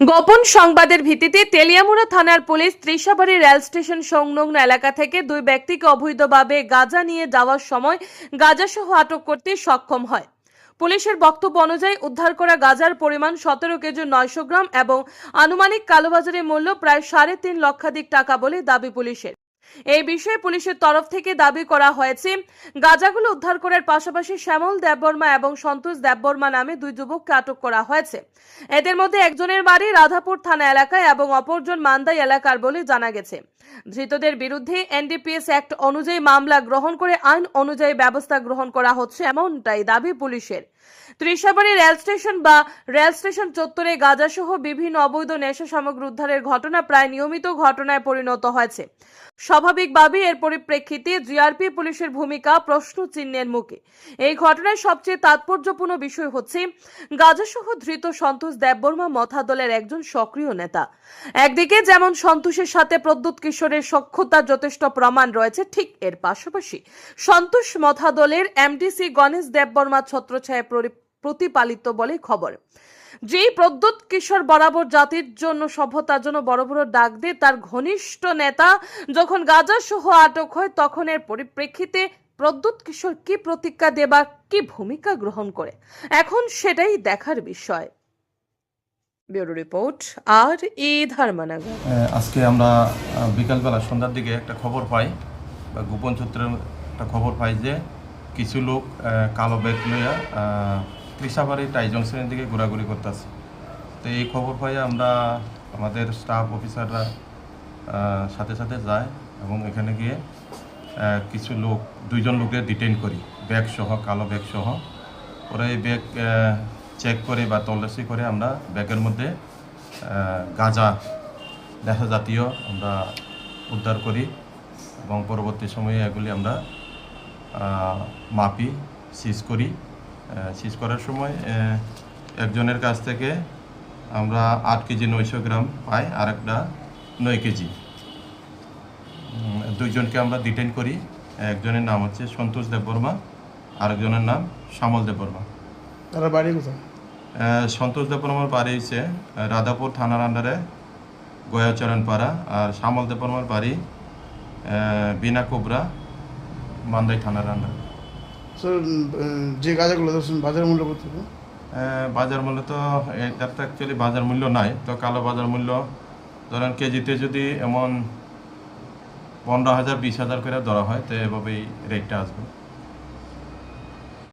গোপন সংবাদের ভিত্তিতে তেলিয়ামুড়া থানার পুলিশ ত্রিশাবাড়ি রেল স্টেশন সংলগ্ন এলাকা থেকে দুই ব্যক্তিকে অবৈধভাবে গাঁজা নিয়ে যাওয়ার সময় গাঁজাসহ আটক করতে সক্ষম হয়। পুলিশের বক্তব্য অনুযায়ী উদ্ধার করা গাজার পরিমাণ সতেরো কেজি নয়শো গ্রাম এবং আনুমানিক কালোবাজারের মূল্য প্রায় সাড়ে তিন লক্ষাধিক টাকা বলে দাবি পুলিশের। এই বিষয়ে পুলিশের তরফ থেকে দাবি করা হয়েছে, গাঁজাগুলো উদ্ধার করার পাশাপাশি শ্যামল দেববর্মা এবং সন্তোষ দেববর্মা নামে দুই যুবককে আটক করা হয়েছে। এদের মধ্যে একজনের বাড়ি রাধাপুর থানা এলাকায় এবং অপরজন মান্দাই এলাকার বলে জানা গেছে। ধৃতদের বিরুদ্ধে এনডিপিএস অ্যাক্ট অনুযায়ী মামলা গ্রহণ করে আইন অনুযায়ী ব্যবস্থা গ্রহণ করা হচ্ছে এমনটাই দাবি পুলিশের। ত্রিশাবাড়ি রেল স্টেশন বা রেল স্টেশন চত্বরে গাঁজাসহ বিভিন্ন অবৈধ নেশা সামগ্রী উদ্ধারের ঘটনা প্রায় নিয়মিত ঘটনায় পরিণত হয়েছে। স্বাভাবিকভাবেই এর পরিপ্রেক্ষিতে জিআরপি পুলিশের ভূমিকা প্রশ্ন চিহ্নের মুখে। এই ঘটনায় সবচেয়ে তাৎপর্যপূর্ণ বিষয় হচ্ছে, গাজাসহ ধৃত সন্তোষ দেববর্মা মথা দলের একজন সক্রিয় নেতা। একদিকে যেমন সন্তোষের সাথে প্রদ্যুৎ কিশোরের সক্ষতার যথেষ্ট প্রমাণ রয়েছে, ঠিক এর পাশাপাশি সন্তোষ মথা দলের এমডিসি গণেশ দেববর্মা ছত্রছায়া প্রতিপালিত বলে খবর। যেই প্রদ্যুৎ কিশোর বরাবর জাতির জন্য সভ্যতার জন্য বড় বড় ডাক দিয়ে তার ঘনিষ্ঠ নেতা যখন গাজা সহ আটক হয়, তখন এর পরিপ্রেক্ষিতে প্রদ্যুৎ কিশোর কি প্রতিজ্ঞা দেবা কি ভূমিকা গ্রহণ করে? এখন সেটাই দেখার বিষয়। ব্যুরো রিপোর্ট, আর ই ধর্মনগর। আজকে আমরা বিকালবেলা সন্ধ্যার দিকে একটা খবর পাই, বা গোপন সূত্রের একটা খবর পাই যে কিছু লোক কালো ব্যাগ লইয়া ত্রিশাবাড়ি টাই জংশনের দিকে ঘোরাঘুরি করতেছে। তো এই খবর পাই আমরা আমাদের স্টাফ অফিসাররা সাথে সাথে যায় এবং এখানে গিয়ে কিছু লোক, দুইজন লোকের ডিটেন করি। ব্যাগ সহ, কালো ব্যাগ সহ। পরে এই ব্যাগ চেক করে বা তল্লাশি করে আমরা ব্যাগের মধ্যে গাঁজা নেশা জাতীয় আমরা উদ্ধার করি এবং পরবর্তী সময়ে এগুলি আমরা মাপি সিজ করি। সিজ করার সময় একজনের কাছ থেকে আমরা আট কেজি নয়শো গ্রাম পাই আর একটা নয় কেজি। দুইজনকে আমরা ডিটেন করি। একজনের নাম হচ্ছে সন্তোষ দেববর্মা আরেকজনের নাম শ্যামল দেববর্মা। তারা বাড়ি কোথায়? সন্তোষ দেববর্মার বাড়ি হচ্ছে রাধাপুর থানার আন্ডারে গয়াচরণ পাড়া আর শ্যামল দেববর্মার বাড়ি বিনা কোবরা মান্দাই থানার আন্ডারে স্যার যে গাঁজাগুলো বাজার মূল্য কত? বাজার মূল্য তো, এটার তো অ্যাকচুয়ালি বাজার মূল্য নাই। তো কালো বাজার মূল্য, ধরেন কেজিতে যদি এমন পনেরো হাজার, বিশ হাজার করে ধরা হয়, তো এভাবেই রেটটা আসবে।